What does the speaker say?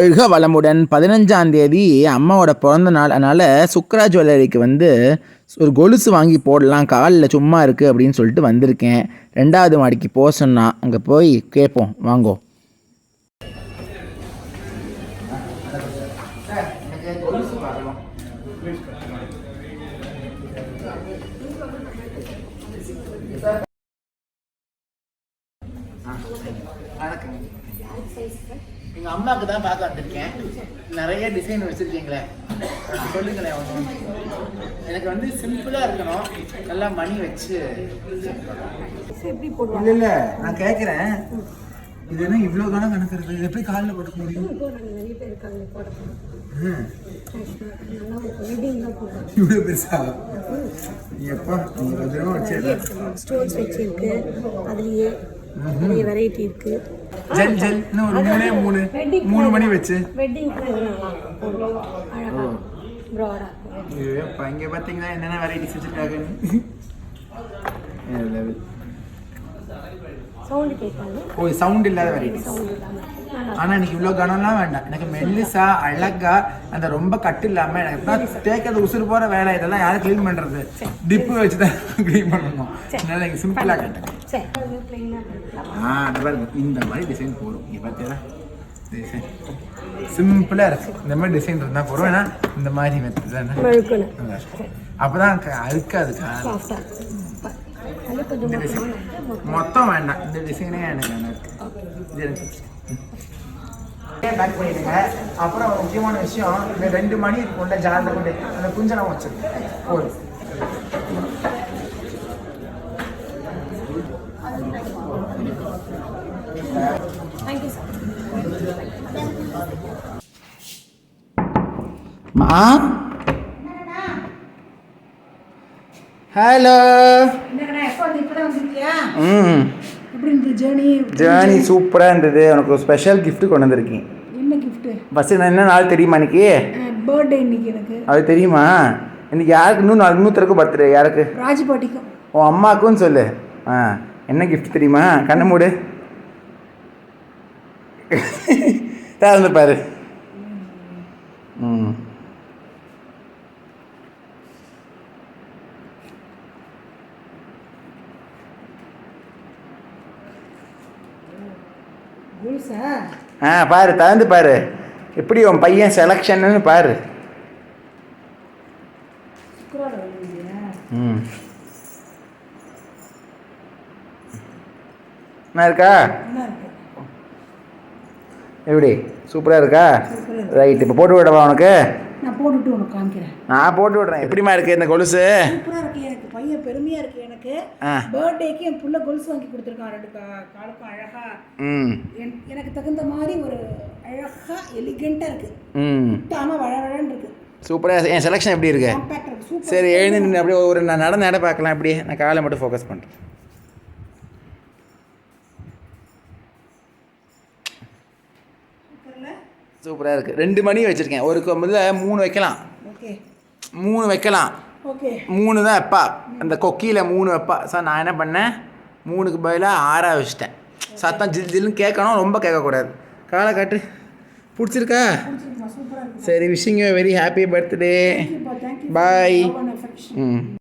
எழுக வளமுடன் பதினஞ்சாம் தேதி அம்மாவோட பிறந்த நாள். அதனால் சுக்ரா ஜுவல்லரிக்கு வந்து ஒரு கொலுசு வாங்கி போடலாம். காலில் சும்மா இருக்குது அப்படின்னு சொல்லிட்டு வந்திருக்கேன். ரெண்டாவது மாடிக்கு போக சொன்னால் அங்கே போய் கேட்போம் வாங்கோ. எங்கள் அம்மாவுக்கு தான் பார்க்க வந்திருக்கேன். நிறைய டிசைன் வச்சுருக்கீங்களே. சொல்லுங்களேன் எனக்கு வந்து சிம்பிளாக இருக்கணும். நல்லா மணி வச்சு. இல்லை இல்லை நான் கேட்குறேன் இது என்ன இவ்வளோ கணக்கு கணக்கு இருக்குது இது எப்படி காலில் போட்டுக்க முடியும். இவ்வளோ பெருசா? எப்பா நீங்கள் கொஞ்சம் வச்சு ஸ்டோன்ஸ் வச்சிருக்கு. அதுலயே நிறைய வெரைட்டி இருக்கு. ஜெல் ஜெல் ஒரு மூணே மூணு மூணு மணி வச்சு. வெட்டிங் இப்போ இங்கே பார்த்தீங்கன்னா என்னென்ன வெரைட்டிஸ் கேட்காது. ஓ சவுண்ட் இல்லாத வெரைட்டிஸ் ஆனால் எனக்கு இவ்வளோ கனம்லாம் வேண்டாம். எனக்கு மெல்லிசா அழகா அந்த ரொம்ப கட்டு இல்லாமல் எனக்கு தான் தேய்க்கிறது உசுறு போகிற வேலை இதெல்லாம் யாரும் க்ளீன் பண்ணுறது டிப்பு வச்சு தான் க்ளீன் பண்ணணும். அதனால எனக்கு சிம்பிளாக கேட்டேன். சரி. ஆ அது பாருங்க. இந்த மாதிரி டிசைன் போடும். இங்கே பார்த்தீங்களா டிசைன் சிம்பிளாக இருக்கு. இந்த மாதிரி டிசைன் இருந்தால் போடும் ஏன்னா இந்த மாதிரி மெத்தட் தானே? அப்போ தான் அழுக்காது இந்த டிசைன் மொத்தம் வேண்டாம். இந்த டிசைனே எனக்கு இது பிடிச்சிருக்கு. பேக் பண்ணிடுங்க? அப்புறம் ஒரு முக்கியமான விஷயம் இந்த ரெண்டு மணி இருக்கும்ல ஜாலில் கொண்டு அந்த குஞ்சலம் வச்சிருக்கேன் போதும். ஹலோ ம் ஜேர்னி சூப்பராக இருந்தது. உனக்கு ஒரு ஸ்பெஷல் gift கொண்டு வந்திருக்கேன். என்ன கிஃப்ட்டு ஃபஸ்ட்டு என்ன நாள் தெரியுமா இன்னைக்கு? பர்த்டே இன்னைக்கு எனக்கு. அது தெரியுமா? இன்னைக்கு யாருக்கு? இன்னும் நாலு இன்னொருத்தருக்கு பர்த்டே யாருக்கு? ராஜபாட்டிக்கும். உன் அம்மாவுக்கும் சொல்லு. ஆ என்ன gift தெரியுமா? கண்ணை மூடு. திறந்து பாரு. ம். ஆ பாரு திறந்து பாரு. எப்படி உன் பையன் செலெக்ஷன்னு பாரு. ம். என்ன இருக்கா? எப்படி? சூப்பராக இருக்கா? சூப்பரா இருக்கு. ரைட் இப்போ போட்டு விடவா உனக்கு? நான் போட்டுட்டு உனக்கு காமிக்கிறேன். நான் போட்டு விடுறேன். எப்படிமா இருக்கு இந்த கொலுசு? சூப்பராக இருக்கு. எனக்கு பையன் பெருமையாக இருக்கு எனக்கு. பர்த்டேக்கு என் புள்ள கொலுசு வாங்கி கொடுத்துருக்கான். ரெண்டு காலுக்கும் அழகா. எனக்கு தகுந்த மாதிரி ஒரு அழகா எலிகெண்ட்டாக இருக்கு. ம். விட்டாமல் வழவழன்னு இருக்கு. சூப்பராக என் செலெக்ஷன் எப்படி இருக்கு? சரி எழுந்து நின்று அப்படியே ஒரு நான் நடந்த இடம் பார்க்கலாம். அப்படியே நான் காலை மட்டும் ஃபோக்கஸ் பண்ணுறேன் சூப்பராக இருக்குது ரெண்டு மணி வச்சுருக்கேன். ஒரு கொம்பில் மூணு வைக்கலாம். ஓகே. மூணு வைக்கலாம். ஓகே. மூணு தான் வைப்பா. அந்த கொக்கியில் மூணு வைப்பா. சார் நான் என்ன பண்ணேன்? மூணுக்கு பதிலாக ஆறாக வச்சிட்டேன். சத்தம் ஜில் ஜில்லுன்னு கேட்கணும். ரொம்ப கேட்கக்கூடாது. காலை காட்டு. பிடிச்சிருக்கா? சரி wishing very happy birthday boy ம்.